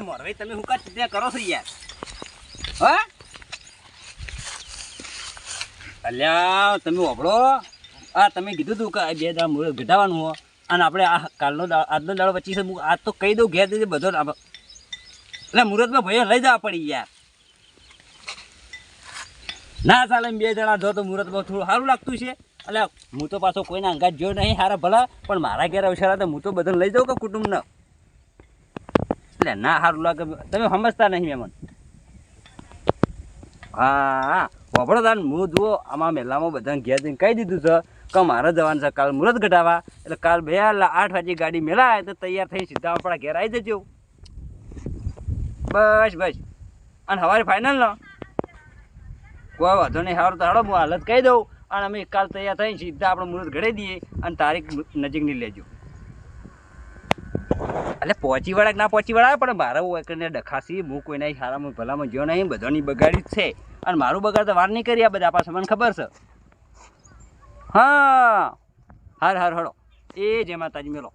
અલ્યા મોરભાઈ તમે હું કા કરો છો યાર. હા? અલ્યા, તમે વાપરો આ તમે કીધું તું કે બે દાડા મુહૂર્ત ઘટાવાનું હો. અને આપણે આ કાલનો આજનો દાડો પચીસ હું આજ તો કહી દઉં ઘેર દેજે બધો એટલે મુહૂર્તમાં ભાઈઓ લઈ જવા પડી યાર. ના ચાલે બે જણા જો તો મુહૂર્તમાં થોડું સારું લાગતું છે. એટલે હું તો પાછો કોઈના અંગાત જોયો નહીં, હારા ભલા. પણ મારા ઘેર અવસર તો હું તો બધાને લઈ જાઉં કે કુટુંબને? એટલે ના સારું લાગે. તમે સમજતા નહીં મહેમાન હા વાપરો તાન જુઓ, આમાં મેલામાં બધાને ઘેર જઈને કહી દીધું છે કે મારે જવાનું છે, કાલ મુહૂર્ત ઘટાવા એટલે કાલ બે આઠ વાગે ગાડી મેલાય તો તૈયાર થઈ સીધા આપણા ઘેર આવી જજો. બસ બસ. અને સવારે ફાઇનલ ને. કોઈ વાંધો નહીં સારું તો હાડો હું હાલત કહી દઉં. અને અમે કાલ તૈયાર થઈને સીધા આપણે મુહૂર્ત ઘડી દઈએ અને તારીખ નજીકની લેજો. એટલે પહોંચી વળે ના પહોંચી વળાવે પણ મારે એકને ડખાસી હું કોઈને સારામાં ભલામાં ગયો નહીં, બધાની બગાડી જ છે. અને મારું બગાડ તો વાર નહીં કરી આ બધા પાસે મને ખબર છે. હા. હાર હાર હળો એ જય માતાજી, મેલો.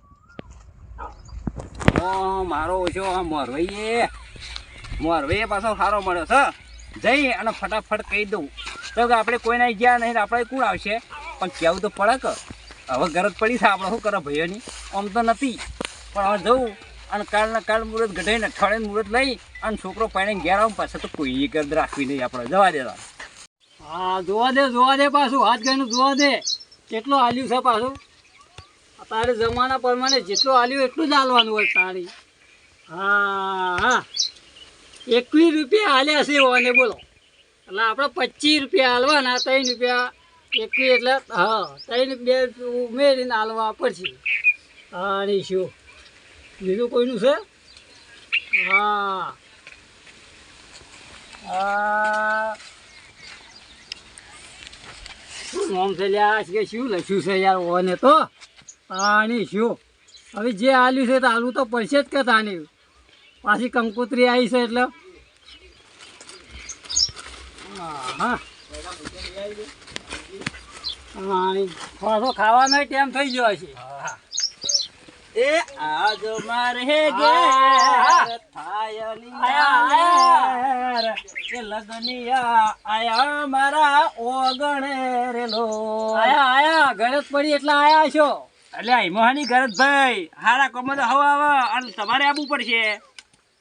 મારો ઓછો આ મોરવૈયે મોરવૈયે પાછો સારો મળ્યો છે. જઈ અને ફટાફટ કહી દઉં. તો કે આપણે કોઈને ગયા નહીં આપણે કોણ આવશે? પણ કહેવું તો પડે કે, હવે ગરજ પડી છે, આપણે શું કરે ભાઈઓની આમ તો નથી. પણ હવે જવું અને કાલના કાલ મુહૂર્ત ગઢાઈને અઠવાડિયે મુહૂર્ત લઈ અને છોકરો પાણીને ઘેર આવું પાછળ તો કોઈ ગર્દ રાખવી નહીં આપણે. જવા દેવા હા, જોવા દે જોવા દે પાછું. હાથ ગઈને જોવા દે. કેટલું હાલ્યું છે પાછું? તારે જમાના પ્રમાણે જેટલું હાલ્યું એટલું જ હાલવાનું હોય તારી. હા હા. એકવીસ રૂપિયા હાલ્યા છે ઓને બોલો. એટલે આપણે પચીસ રૂપિયા હાલવાના ત્રણ રૂપિયા એકવીસ એટલે, હા, ત્રણ બે ઉમેરીને હાલવા પડશે. હા નહીં શું? બીજું કોઈનું છે? હા. શું છે લ્યા? કે શું છે યાર ઓને તો? પાણી શું? હવે જે આલ્યું છે તો આલુ તો પડશે જ કે તાની? પાછી કંકોત્રી આવી છે એટલે. હા હા ખાવાનો ટાઈમ થઈ ગયો છે એ આજ મારે ગે થાય. એ લગનિયા આયા મારા ઓગણે રેલો. આયા આયા. ગરજ પડી એટલે આયા છો. એટલે હિમોહાની ગરજ ભાઈ. હારા કોમો તો હવા આવે. અને તમારે આવવું પડશે.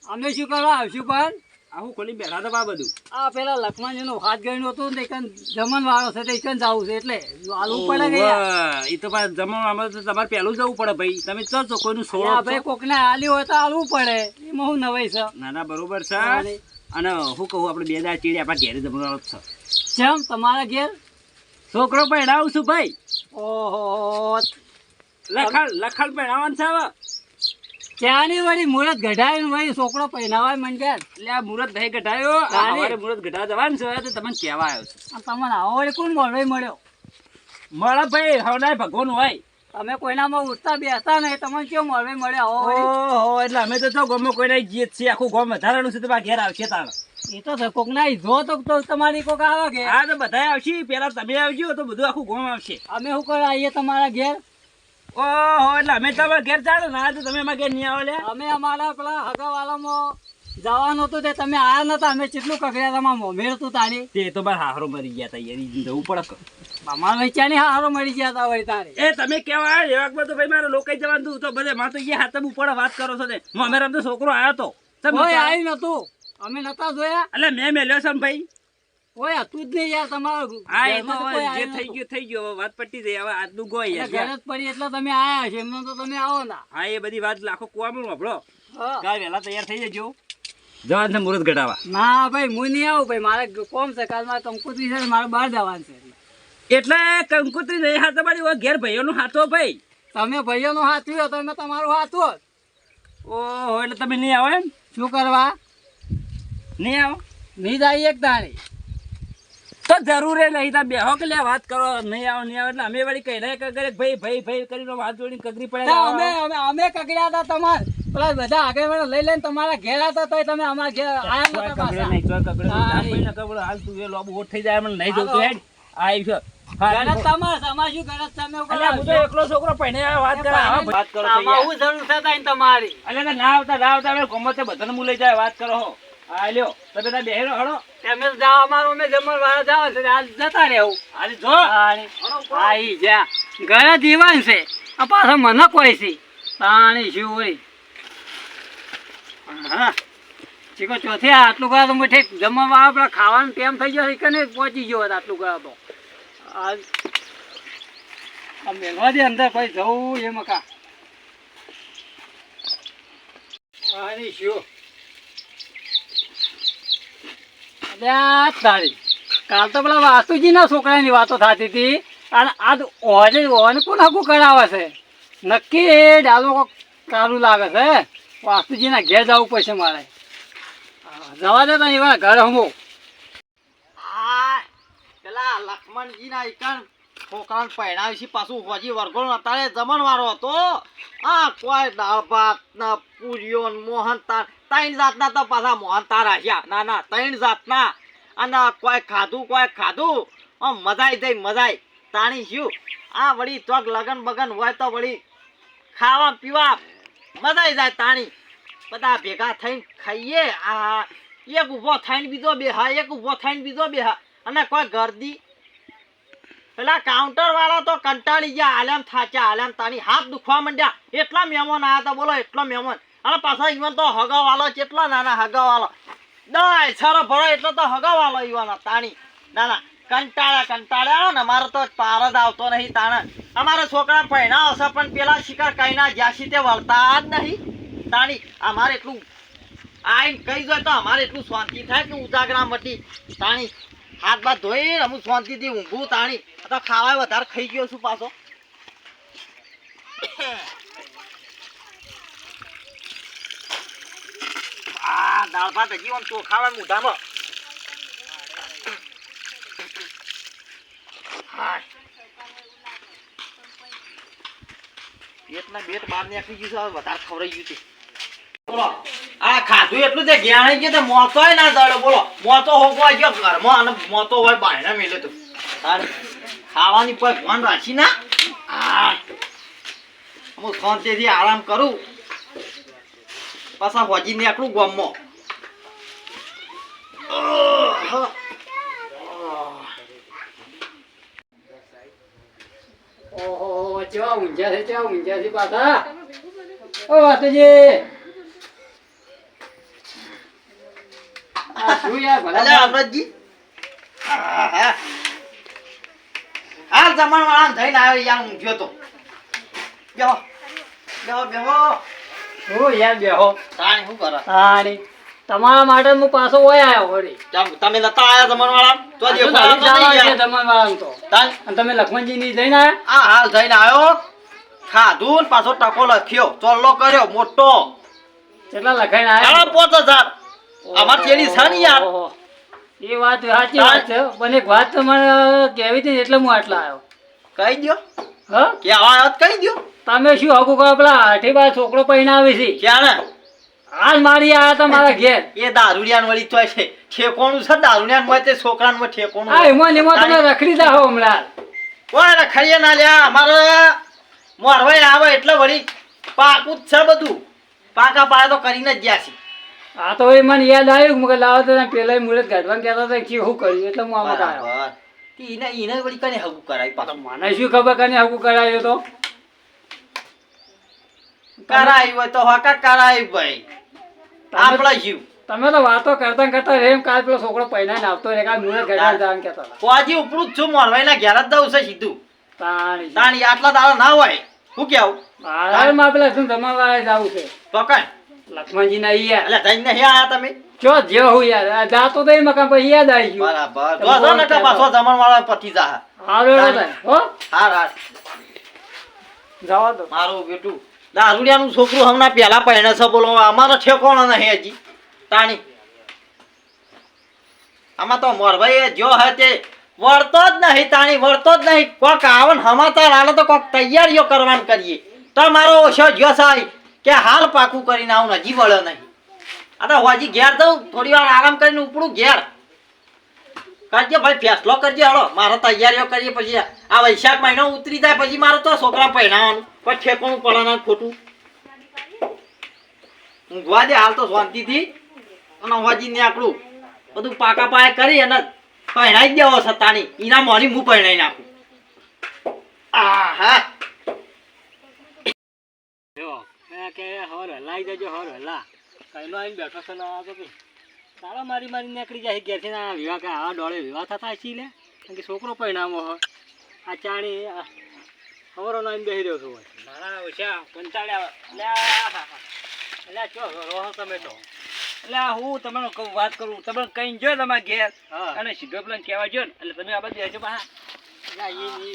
અમે શું કરવા આવશું પણ? આવું ખોલી બેઠા તો બા બધું. આ પેલા લખમાજીનું હાથ ગયું હતું ને એકન જમણ વાળો છે તે જવું છે એટલે આલુ પડે ગયા એ તો ભાઈ જમણ તો તમારે પહેલું જવું પડે ભાઈ. તમે ચો છો કોઈનું સોળો ભાઈ કોકને આલ્યું હોય તો આલવું પડે. એમાં હું નવાઈ છે. ના ના બરોબર છે. અને હું કહું આપણે બે દાર ચીડી આપણા ઘેરે જમવાનો જ છે. જેમ તમારા ઘેર? છોકરો પહેરાવું છું ભાઈ. ઓહો. લખણ લખણ પહેરાવાનું છે હવે. ત્યાંની વળી મુહૂર્ત ઘટાડીને વળી છોકરો પહેરાવાય મંડ્યા એટલે આ મુહૂર્ત નહીં ઘટાયો અમારે મુહૂર્ત ઘટા જવાનું છે તો તમને કહેવા આવ્યો છે. તમને આવો વળી કોણ મળવાય મળ્યો? મળે ભાઈ હવનાય ભગવાન હોય. તમે કોઈનામાં ઉઠતા બેસતા નહીં તમને કેવું મળવાય મળ્યો ઓહો એટલે અમે તો જો ગમે કોઈને જીત છે આખું ગોમ વધારાનું છે તમારા ઘેર આવશે તાણ એ તો છે કોકના જો તો તમારી કોક આવે કે? હા તો બધાય આવશે પેલા તમે આવજો તો બધું આખું ગામ આવશે. અમે શું કરવા આવીએ તમારા ઘેર? ઓહો એટલે અમે તમારા ઘેર ચાલો ને. તો તમે અમારા ઘેર નહીં આવો અમે અમારા પેલા હગાવાલામાં જવાનું હતું તે તમે આયા નતા. અમે કેટલું કકડ્યા તમારા મોમેર હતું તારી. તે તો બાર હારો મરી ગયા તા યાર. જવું પડે અમારા વેચાની હારો મળી ગયા હતા વળી તારે. એ તમે કેવા તો ભાઈ મારે લોકાઈ જવાનું હતું. તો બધે માં તો એ હાથમ ઉપર વાત કરો છો ને હું અમે તો છોકરો આવ્યો તો. તમે આવ્યું નતું. અમે નતા જોયા. એટલે મેં મેલ્યો છે ભાઈ? કોઈ હતું જ નહીં યાર તમારું હા એ તો ઘરમાં તો હવે કોઈ જે થઈ ગયું થઈ ગયું. હવે વાત પટી જાય. હવે આજનું ગોય યાર ઘરે પડી એટલે તમે આયા છે. એમને તો તમે આવો ના. હા એ બધી વાત લાખો કુવામાં વાપરો. કાલ વહેલા તૈયાર થઈ જજો. જવાન છે મુહૂર્ત ઘટાવા. ના ભાઈ હું નહીં આવું ભાઈ. મારે કોમ છે. કાલ મારે કંકોત્રી છે મારે બહાર જવાનું છે. એટલે કંકુત્રી નહીં હાથ તમારી ઘેર ઘેર ભાઈઓનું હાથો ભાઈ. તમે ભાઈઓનો હાથ થયો તો અમે તમારો હાથો ઓહો એટલે તમે નહીં આવો એમ? શું કરવા? નહીં આવો? નહીં જાય એક તાણી તો જરૂર નહીં તમે બેહો કે લે વાત કરો નહીં આવો નહીં આવો એટલે અમે વળી કહી રહ્યા કગરે ભાઈ ભાઈ ભાઈ કરીને વાત જોડીને કગરી પડે અમે અમે અમે કકડ્યા હતા તમારે. પેલા બધા આગળ લઈ લઈને તમારા ઘેર હતા તોય તમે અમારા ઘેર આયા નતા કગડે પાછા. નહીં ચોય કગડે નહીં. હા, જાન ભાઈને કગડે હાલ તું એ લોબુ ઓટ થઈ જાય મને નહીં જોતું હેડ. આવી છે. તમારે ના આવતા ના આવતા ગમે તે બધાને હું લઈ જાય વાત કરો હા તમે બધા બેહેરો હળો તમે તો જાઓ અમારો અમે જમણ વાળા જાવ છે આજ જતા રહેવું. હાલી જો. આઈ જા. ઘરે દીવાન છે. આ પાછા મને કોઈ છે. પાણી શિવરી હા. ચીકો ચોથી આટલું કરે તો ઠીક જમવા આપણે ખાવાનું ટેમ થઈ ગયો કે નહીં? પહોંચી ગયો આટલું કરે તો. આ આ મેલવા દે અંદર ભાઈ જવું એ મકા પાણી શિવ અલ્યા તારી. કાલ તો પેલા વાસ્તુજીના છોકરાની વાતો થતી હતી. અને આજ ઓને ઓને કોણ આખું કરાવે છે? નક્કી એ ડાલો કારું લાગે છે વાસ્તુજીના ઘેર જવું પડશે મારે. જવા દે તને એવા ઘર હમો. પેલા લક્ષ્મણજીના ઈકણ છોકરાને પહેણાવી છે પાછું હજી વરઘોડો અત્યારે જમણવારો હતો. આ કોઈ દાળ ભાત ના પૂરીઓ ને મોહન તાર ત્રણ જાતના તો પાછા મોહન તાર આયા ના ના, ત્રણ જાતના. અને કોઈ ખાધું કોઈ ખાધું. આમ મજાઈ જઈ મજાઈ તાણી શું? આ વળી ચોક લગન બગન હોય તો વળી ખાવા પીવા મજાઈ જાય તાણી. બધા ભેગા થઈને ખાઈએ. આ એક ઊભો થઈને બીજો બેહા એક ઊભો થઈને બીજો બેહા અને કોઈ ગરદી પેલા કાઉન્ટર વાળા તો કંટાળી ગયા. આલેમ થાચ્યા આલેમ તાની હાથ દુખવા માંડ્યા. એટલા મહેમાન આયા હતા બોલો, એટલો મહેમાન. અને પાછા ઈવન તો હગા વાળો કેટલા નાના હગા વાળો દાય સારો ભરો, એટલો તો હગાવાલો ઈવન, તાણી. નાના કંટાળ્યા કંટાળ્યા. ને, અમારે તો પાર જ આવતો નહીં, તાણે. અમારા છોકરા પહેણા હશે, પણ પેલા શિકાર કઈ ના જ્યાંથી તે વળતા જ નહીં. તાણી, અમારે એટલું આઈને કહી જાય તો અમારે એટલું શાંતિ થાય કે ઉજાગરા મટી. તાણી હાથ બાથ ધોઈ અમુક શાંતિથી ઊંઘું, તાણી. તો ખાવા વધારે ખાઈ ગયો છું પાછો. આ દાળ ભાત હજી આમ ચોખાવા મોઢામાં. પેટના બેટ બહાર નીકળી ગયું છે વધારે ખવડાઈ ગયું છે. આ ખાધું એટલું તે જ્ઞાન કે મોતો ના દડે બોલો. મોતો હોકવા ગયો ઘરમાં અને મોતો હોય બાયણા મેલે તો. તારે ખાવાની પર ભાન રાખી ના. હા. હું શાંતિથી આરામ કરું. પાછા હોજી ને આટલું ગમો ઓહો ચેવા ઊંઝા છે ચેવા ઊંઝા છે પાછા? ઓ વાતુજી શું યાર ભલા આહા. હાલ જમણ વાળા થઈને આવ્યો યાર ઊંઘ્યો તો. બેહો. બેહો બેહો. શું યાર બેહો. તાણી શું કરે? તાણી. તમારા માટે હું પાછો ઓય આવ્યો વળી. તમે નતા આયા જમણ વાળા તો જે તો તો નહીં જવાનું છે યાર. તમારા તો અને તમે લખમણજી ની જઈને આયા આ હાલ જઈને આવ્યો. ખાધું પાછો ટકો લખ્યો. ચોલ્લો કર્યો મોટો. કેટલા લખાઈને આયા પાંચ હજાર. અમાર તેડી છે ને યાર. એ વાત સાચી વાત છે. પણ એક વાત તમારે કહેવી હતી એટલે હું આટલા આવ્યો. કહી દ્યો. હા? કે કહી દ્યો. તમે શું હકુ કહો? પેલા આઠી બાર છોકરો પૈને આવી છે ક્યારે? આજ મારી આયા તા મારા ઘેર. એ દારૂડિયાન વળી તોય છે. ઠેકોણું છે દારૂડિયાનમાં તે છોકરાન ઠેકોણું. આ એમાં એમાં તમે રખડી જાઓ હમણાં. કોઈ રખડીએ ના લ્યા. અમારે મોરવાઈ આવે એટલે વળી પાકું જ છે બધું. પાકા પાયા તો કરીને જ ગયા છે. આ તો એ મને યાદ આવ્યું કે લાવો તો પેલા મુરત ગાઢવા કહેતા હતા કે શું કર્યું એટલે હું આમાં આવ્યો ઈને ઈને વળી કને હગું કરાવી પાછો? મને શું ખબર કને હકુ કરાયો તો? કરાવી હોય તો હકા કરાવી ભાઈ? આપણા જીવ તમે તો વાતો કરતા કરતા રેમ કાલ પેલો છોકરો પૈના આવતો રે કાલ મુરત ગાઢવા જવાનું કહેતા હતા. કોજી ઉપરું જ છું મોરવાઈ ના ઘેર જ દઉં છે સીધું. તાણી. તાણી આટલા તારા ના હોય. હું કેવું? હાલમાં પેલા શું તમારા જવું છે. તો કઈ. લક્ષ્મણજી ના યાર એટલે જઈને નહીં આયા તમે? જો જો હું યાર આ જાતો તો એ મકાન પર યાદ આવી ગયું. બરાબર. જો જો પાછો જમણ વાળા પતિ જા. હાલો હો? હાર હાર. જવા દો. મારું બેટું. દારૂડિયાનું છોકરું હમણાં પહેલા પહેણે છે બોલો અમારો ઠેકોણો નહીં હજી. તાણી. આમાં તો મોરભાઈ જો હે તે વળતો જ નહીં તાણી વળતો જ નહીં. કોક આવન હમાતા હાલે તો કોક તૈયારીઓ કરવાનું કરીએ. તો મારો ઓછો જો સાહેબ કે હાલ પાકું કરીને આવું હજી વળે નહીં. આ તો હજી ઘેર દઉં થોડી વાર આરામ કરીને ઉપડું ઘેર. કરજે ભાઈ ફેસલો કરજે હળો મારો તૈયારીઓ કરીએ પછી આ વૈશાખ મહિનો ઉતરી જાય, પછી મારે તો છોકરા પહેરાવાનું. પછી ઠેકોણું પડવાના ખોટું. ઊંઘવા દે હાલ તો શાંતિથી. અને હજી નીકળું. બધું પાકા પાયા કરી અને પહેરાઈ જ દેવો સત્તાની. એના મોની હું પહેરાઈ નાખું આ હા જો એ કે દેજો હર હલા. કઈનો આવીને બેઠો છે ને આ તો ભાઈ તાળા મારી મારી નીકળી જાય ઘેરથી ના વિવાહ કે આવા ડોળે વિવાહ થતા છે લે. કારણ કે છોકરો પરિણામો હોય આ ચાણી ખબરો આવીને બેસી રહ્યો છું મારા ઓછા કંટાળ્યા લ્યા એટલે ચો રોહો તમે તો. એટલે હું તમને કહું વાત કરું. તમે કઈ જો તમારા ઘેર? હા. અને સીધો પેલા કહેવા જો ને. એટલે તમે આ બધું રહેજો પા એટલે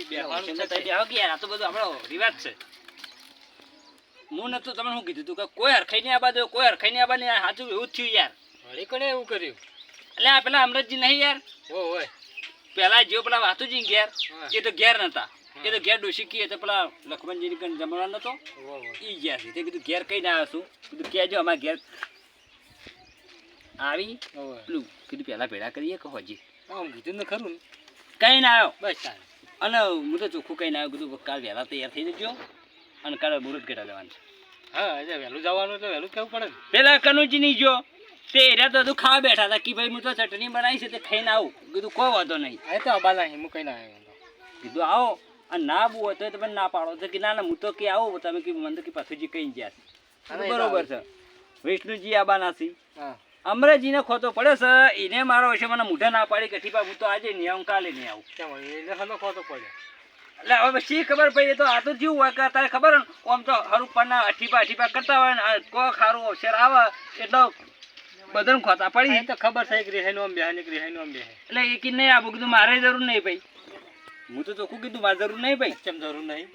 બે વાર બેહવાનું છે તે. આ તો બધું આપણો રિવાજ છે. હું નતું તમને શું કીધું તું કે કોઈ હરખાઈ નહીં આબા દો કોઈ હરખાઈ નહીં આબા નહીં સાચું એવું થયું યાર. વળી કોને એવું કર્યું? એટલે આ પેલા અમરતજી નહીં યાર. ઓ હોય પેલા જેવો પેલા વાતુજી ઘેર. એ તો ઘેર નતા. એ તો ઘેર ડોસી કીએ તો પેલા લખમણજી ની જમવા નતો. ઈ ગયા છે તે કીધું ઘેર કઈ ના આવ્યો છું કીધું કહેજો અમારા ઘેર આવી. પેલું કીધું પેલા ભેડા કરીએ કે હજી. કીધું ને ખરું કઈ ના આવ્યો. બસ અને હું તો ચોખ્ખું કઈ ના આવ્યું. કીધું કાલ વહેલા તૈયાર થઈ જજો. અને કાલે મુહૂર્ત ઘટા લેવાનું છે. હા એટલે વહેલું જવાનું એટલે વહેલું કેવું પડે પેલા કનુજી નહીં જો તે એરિયા તો હજુ ખાવા બેઠા હતા કે ભાઈ હું તો ચટણી બનાવી છે તે ખાઈને આવું. કીધું કોઈ વાંધો નહીં. એ તો અબા નહીં હું કઈ ના આવ્યો. કીધું આવો અને ના બહુ હોય તો તમે ના પાડો. તો કે ના ના હું તો કે આવો તમે કે મને તો કે પાછુજી કઈ ગયા છે. બરોબર છે. વિષ્ણુજી આબાના છે હા. અમરેજીને ખોતો પડે છે એને મારો વિશે મને મૂઢા ના પાડી કે ઠીક હું તો આજે નહીં આવું. કાલે નહીં આવું હલો ખોતો પડ્યો. એટલે હવે શી ખબર પડી એ તો આ તો જેવું હોય કે તારે ખબર ને આમ તો હરું પરના અઠીપા અઠીપા કરતા હોય ને આ કોઈ ખારું અવસર આવે એટલો બધાને ખોતા પડી એ તો ખબર છે કે રિહાઈનું આમ બેહે ને કે આમ બેહે. એટલે એ કી નહીં આપું કીધું મારે જરૂર નહીં ભાઈ. હું તો ચોખ્ખું કીધું મારે જરૂર નહીં ભાઈ. કેમ જરૂર નહીં?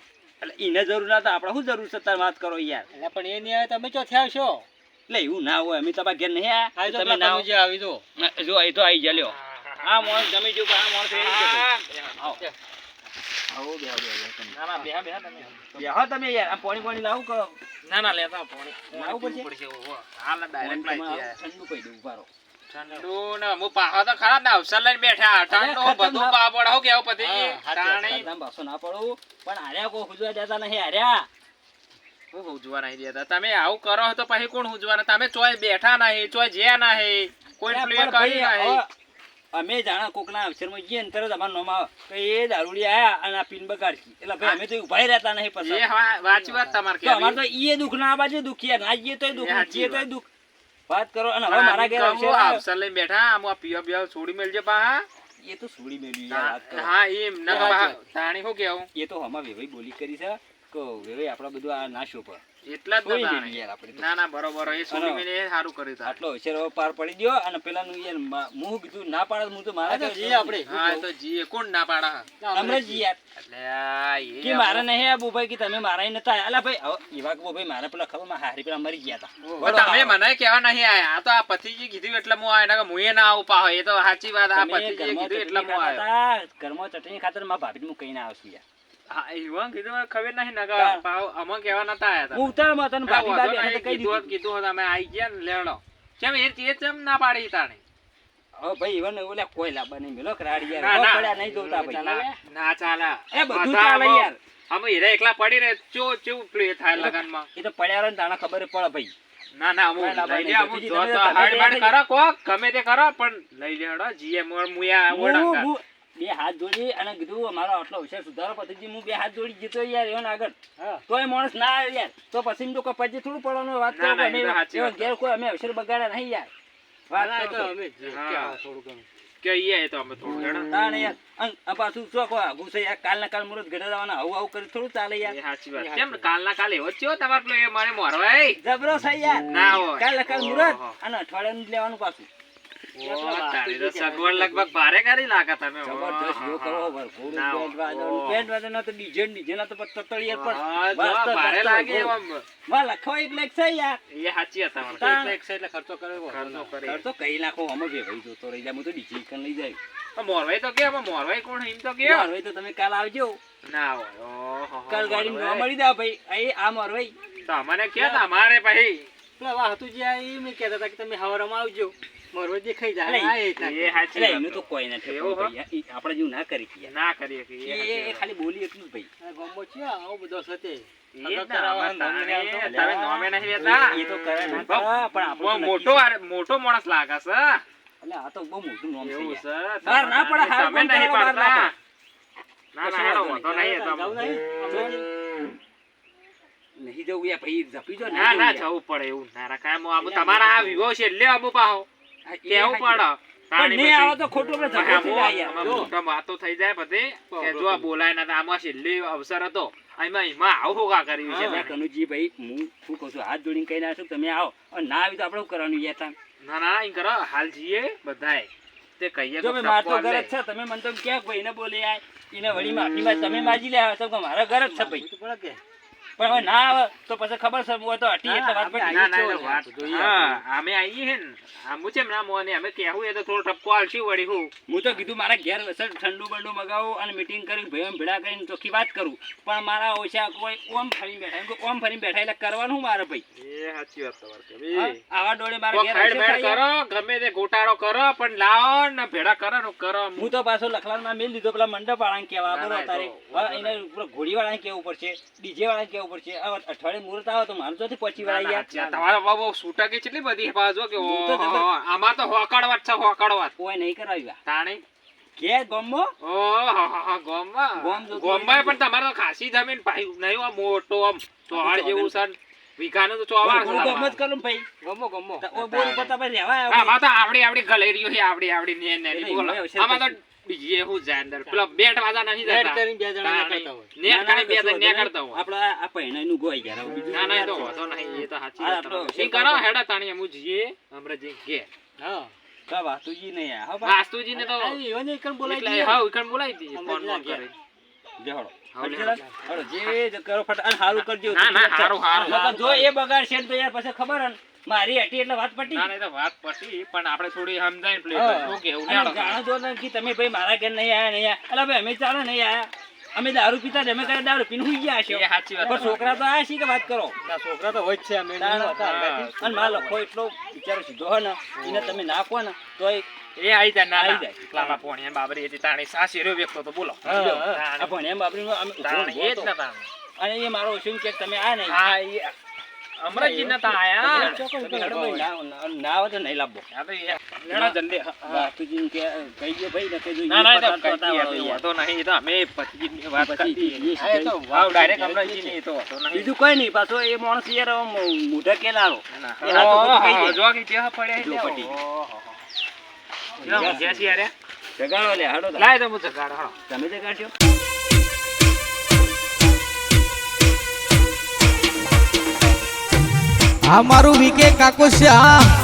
એટલે એને જરૂર ના તો આપણે શું જરૂર છે તારે વાત કરો યાર? એટલે પણ એ નહીં આવે તમે ચો થયા છો? એટલે એવું ના હોય અમે તમારા ઘેર નહીં આ આવ્યા તમે ના આવો. જે આવી દો જો એ તો આવી જા લ્યો. આ મોણ તમે જો આ મોણ થઈ. આવો. આવો બેહો, બેહો, બેહો તમે. ના ના બેહા બેહા તમે. બેહો તમે યાર આ પાણી પાણી લાવું કરો ના ના લેતા પાણી. લાવવું પડશે? પડશે ઓહો. હાલ ડાયરેક્ટ પાણી ઠંડુ કહી દઉં ઊભા ઠંડુ ને હું પાહો તો ખરા ને અવસર લઈને બેઠા. ઠંડુ બધું પાપડ હું કેવું પતિ હા, હાચી વાત, તાણી. સાદામાં બાસો ના પડું. પણ હાર્યા કોઈ હુજવા દેતા નહીં હાર્યા હું હુજવા નહીં દેતા. તમે આવું કરો તો પછી કોણ હુજવાના? તમે ચોય બેઠા નહીં ચોય જ્યાં નહીં કોઈ પ્લે કરી નહીં. અમે જાણા કોકના અક્ષરમાં જઈએ ને તરત અમારું નામ આવે કે એ દારૂડી આયા અને આ પીન બગાડશી એટલે ભાઈ અમે તો ઊભા રહેતા નહીં પછી. એ વાંચી વાત તમારે અમારે તો ઈ દુઃખ ના બાજુ દુઃખ. ના જઈએ તોય દુઃખ ના જઈએ તોય દુઃખ. વાત કરો અને હવે મારા ઘેર અવસર અવસર લઈને બેઠા આમ આ પીવા પીવા છોડી મેલજે પાહા એ તો છોડી મેળવી. હા એમ. ના તાણી શું કેવું એ તો હમા વેવાઈ બોલી કરી છે કે વેવાઈ આપણા બધું આ નાશ પર એટલા જ ના. ના ના બરોબર એ સુલીમીને એ સારું કર્યું તારે. આટલો હોશિયાર પાર પડી ગયો અને પેલાનું યાર મા- કીધું ના પાડે તો હું તો મારા તો જઈએ આપણે. હા તો જીએ. કોણ ના પાડા? અમરેજી યાર એટલે આ કે મારે નહીં આ બોભાઈ કે તમે મારા નતા આયા. અલા ભાઈ હવે એવા કે બોભાઈ મારા પેલા ખબરમાં હારી પેલા મરી ગયા હતા તમે મને કેવા નહીં આયા. આ તો આ પતિજી કીધું એટલે હું આયા. નકર મુએ ના આવું પાહો એ તો સાચી વાત. આ પતિજી પતિજીએ કીધું એટલે હું હતા, ઘરમાં ચટણી ખાતરમાં ભાભી હું કઈ ના આવશું યાર. કીધું ખબર નહીં કેવા નતા આયા હું ઉતાળમાં હતો ને હતા ભાભી વાંધો બાબી નહીં, એને કહી દીધું. કીધું હોત અમે આઈ ગયા ને લેવડો કેમ એ એ ચેમ ના પાડી તાણે? હવે ભાઈ એવા ઓલા કોઈ લાંબા નહીં મેલો કરાડી યાર ના પડ્યા નહીં જોતા ભાઈ. ના, ના એ બધું ચાલે યાર. અમે હીરા એકલા પડી રહે ચો પેલું એ તો પડ્યા રહે ને તાણે ખબર પડે ભાઈ. ના ના અમુક ના, ના, લઈ લે અમુક જો તો હાડ બાડ કરો કોક ગમે તે કરો પણ લઈ લેડો જીએમ મુયા બે હાથ જોડી અને કીધું અમારો આટલો હોશિયાર સુધારો. પછી હું બે હાથ જોડી જતો યાર એવો આગળ તોય માણસ ના આવે યાર. તો પછી તો પછી થોડું પડવાનો વાત કરો અમે. ઘેર કોઈ અમે હોશિયાર બગાડ્યા નહીં યાર. વાત કરો. તો. હા. કે ઈએ તો અમે થોડું હેડો. તાણે યાર. અન આ પાછું શું આઘું છે યાર? કાલના કાલ મુરત ઘડે જવાના આવું આવું કરી થોડું ચાલે યાર. સાચી વાત. કેમ કાલના કાલે એવો થયો તમારે પેલો એ મારે મોરવા જબરો છે યાર. ના હોય. કાલના કાલ મુરત ઓહો. અને અઠવાડિયાનું જ લેવાનું પાછું. સગવડ લગભગ ભારે કરી લાગે તમે. ઓ, જબરજસ્ત કરો ભરપૂર બેન્ડ વાદળનું. બેન્ડ વાદળના તો ડીજે ડીજે ના તો તતળિયા પર હા, જો વાસ્તવ ભારે લાગે એમ. માં લખો એક લેખ છે યાર. એ સાચી વાત તમારી. તાણ. એટલે ખર્ચો કર્યો ખર્ચો કર્યો. તાર કઈ નાખો. અમે બે ભાઈ જોતો રહી જાય. હું તો ડીજે કન લઈ જાય. મોરવાઈ તો કે મોરવાઈ કોણ તો કે મારવાઈ તો તમે કાલ આવજો. ના હોય. કાલ ગાડી. મળી દે ભાઈ. આ મોરવાઈ. તો મને કે તમારે ભાઈ. પેલા વાહતુજી આ એમ કહેતા હતા કે તમે હવારમાં આવજો. મોરવે દેખાઈ જાય એ હાચી એનું તો. કોઈ નથી એવું હો? ભાઈ આપણે જેવું ના કરી. ના કરી કે એ-. ખાલી બોલી એટલું જ ભાઈ છે આવો બધો સતે ના, ના મોટો મોટો માણસ લાગે છે છે. એટલે આ તો બહુ મોટું નામ છે એવું યાર. છે બહાર ના પડે, તમે નહીં ના પાડતા ના ના હેડો નહીં. જાવું નહીં? જવું યાર ભાઈ જપી જો ના ના જવું પડે એવું ના રખાય આમ તમારા આ વિવો છે એટલે આબુ પાહો કેવું પડે? પણ નહીં આવે તો ખોટું આપણે ઝઘડો થઈ જાય યાર. આમાં મોટા વાતો થઈ જાય બધી કે જો બોલાય ના આમાં છેલ્લી અવસર હતો. એમાં એમાં આવું હોગા કર્યું છે એટલે કનુજી ભાઈ હું શું કહું છું હાથ જોડીને કહી નાખું તમે આવો. અને ના આવી તો આપણે શું કરવાનું યાર ના ના એમ કરો હાલ જઈએ બધાય તે કહીએ તો ટપકો ઘર જ છે તમે મને તો ક્યાં ભાઈ એને બોલી એને વળી માફી તમે માજી લે આવે તો મારા ઘર જ છે ભાઈ? પણ હવે ના આવે તો પછી ખબર છે હું તો હટી એટલે વાત પડી ના ના વાત હા. અમે આવીએ હે ને. આમ છે ના મોને? અમે કહેવું એ તો થોડો ટપકો આલશી વળી હું. હું તો કીધું મારા ઘેર વસર ઠંડુ બંડુ મગાવું અને મીટિંગ કરી ભાઈ ભેળા કરીને ચોખ્ખી વાત કરું. પણ મારા ઓછા કોઈ ઓમ ફરી બેઠા એમ ઓમ ફરી બેઠા એટલે કરવાનું મારે ભાઈ. એ સાચી વાત તમારી? આવા ડોળે મારા ઘેર કરો ગમે તે ગોટાળો કરો પણ લાવો ને ભેડા કરો ને કરો હું તો પાછો લખલાનમાં મેલ દીધો પેલા મંડપ વાળાને કહેવા ના, બરોબર તારે. એને પેલો ઘોડી વાળાને કેવું પડશે ડીજે વાળાને કેવું પડશે અઠવાડિયે મુહૂર્ત આવે તો મારું ચોથી પહોંચી ના, યાર તમારા બાબુ છૂટકી કેટલી બધી પાછો કે હું તો ઓહો, જબર- આમાં તો હોકડવાત છે હોકડવાત કોઈ નહીં કરાવ્યા. તાણી? કે ગમો? ઓહો ગોમમાં ગોમ. પણ તમારે તો ખાસી જમીન ભાઈ નહીં મોટો આમ ચોવાડ જેવું છે વીઘાનું તો. કરું ભાઈ. ગમો ગમો. બોલ ઉપર તમે રહેવા હા, આવ્યો આવડી આવડી ગલેરીઓ છે આવડી આવડી ને ને બોલો. આમાં તો. બીજી જાય અંદર પેલા બેટ વાજા નથી જતા કરીને બે જણા. કરતા હોય. નેટ કરીને બે જણ ન્યા કરતા હોય આપડે આ પહેણાઈનું ગોઈ ગયા બીજું ના ના તો વાંધો નહીં એ તો સાચી વાત ઈ કરો. હેડા તાણી અમુ જઈએ હમણાં જઈ ઘેર હા કા નહીં આયા હો ભાઈ વાસ્તુજીને તો એવાને એકણ બોલાવી એટલે દઈએ. હા ઉકણ બોલાવી દઈએ અંદર ફોન ના ફોન. કરી જહડો હા, લે. હળો, હળો, જે જે કરો ફટ અને હારું કરજો ના, ના, હારું, હારું. જો એ બગાડશે તો યાર પછી ખબર ને, મારી હટી એટલે વાત પટી. ના ના, તો વાત પટી પણ આપણે થોડી સમજાય ને શું કેવું જાણો જો ને કે તમે ભાઈ મારા ઘર નહીં આયા નહીં આયા. અલા ભાઈ અમે ચાલે નહીં આયા. અમે દારૂ પીતા અમે કઈ દારૂ પીને હુઈ ગયા છે સાચી વાત. પણ છોકરા તો આયા છે કે વાત કરો? ના, છોકરા તો હોય જ છે અમે હોતા. અને મારા લખો એટલો બિચારો સીધો હોય ને એને તમે નાખો ને તો એ એ આવી જાય ના આવી જાય. લાંબા પોણી એમ બાબરી હતી તાણી સાસી રહ્યો વ્યક્તો તો બોલો. હા, એમ બાબરી અમે એ જ હતો. અને એ મારો શું કે તમે આ નહીં. હા એ અમરજી નતા આયા? ના- આવે તો નહીં તો લેણો જલ્દી. કે કહી ભાઈ જો ના ના તો નહીં તો અમે વાત તો વાવ ડાયરેક્ટ તો બીજું કોઈ નહીં પાછો એ માણસ યાર મોઢા કેલારો એ દે. જો કે જો પટી. હારે. જગાડો લે હાડો લાય તો હું જગાડો, તમે જગાડશો આ મારું વીકે કાકો શ્યામ.